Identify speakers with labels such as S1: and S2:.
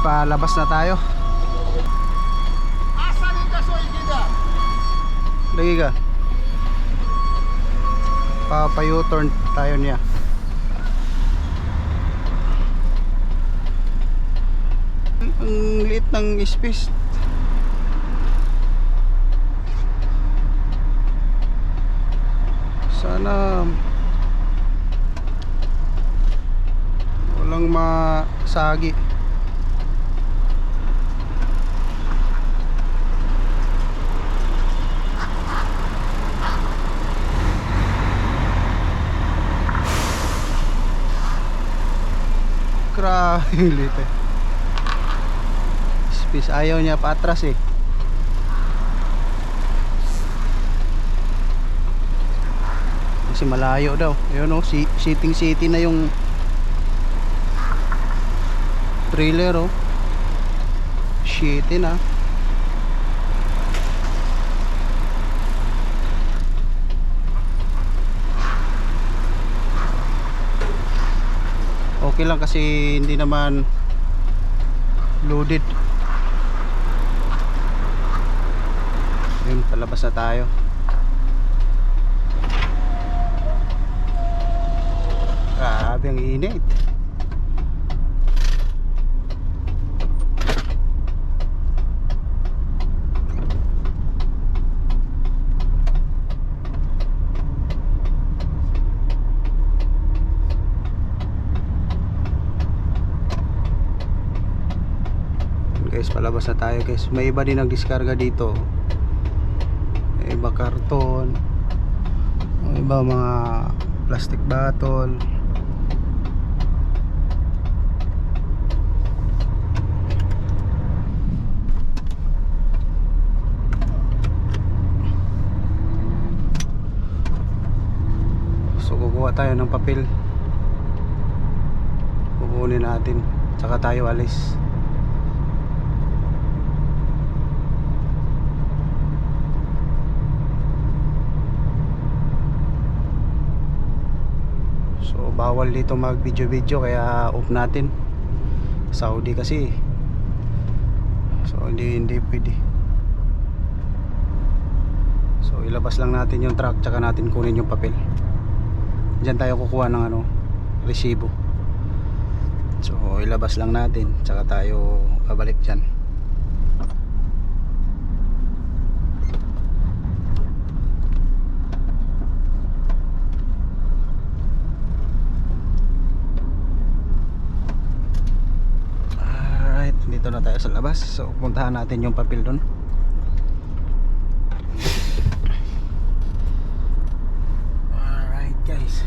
S1: palabas na tayo. Lagi ka. Papayo-turn tayo niya. Ang liit ng space. Sana walang masagi. Liit eh. Space ayaw niya paatras eh. Kasi malayo daw. Ayun oh, si sitting city na yung trailer oh. Shitty na. Okay lang kasi hindi naman loaded. Yun, palabas na tayo. Grabe ang init. Guys palabas na tayo guys. May iba din ang diskarga dito. May iba karton. May iba mga plastic bottle. So kukuha tayo ng papel. Kukunin natin. Tsaka tayo alis So bawal dito mag video video kaya off natin. Saudi kasi So hindi hindi pwede. So ilabas lang natin yung truck tsaka natin kunin yung papel. Diyan tayo kukuha ng ano resibo. So ilabas lang natin tsaka tayo babalik dyan dito na tayo sa labas. So puntahan natin yung papel doon alright guys.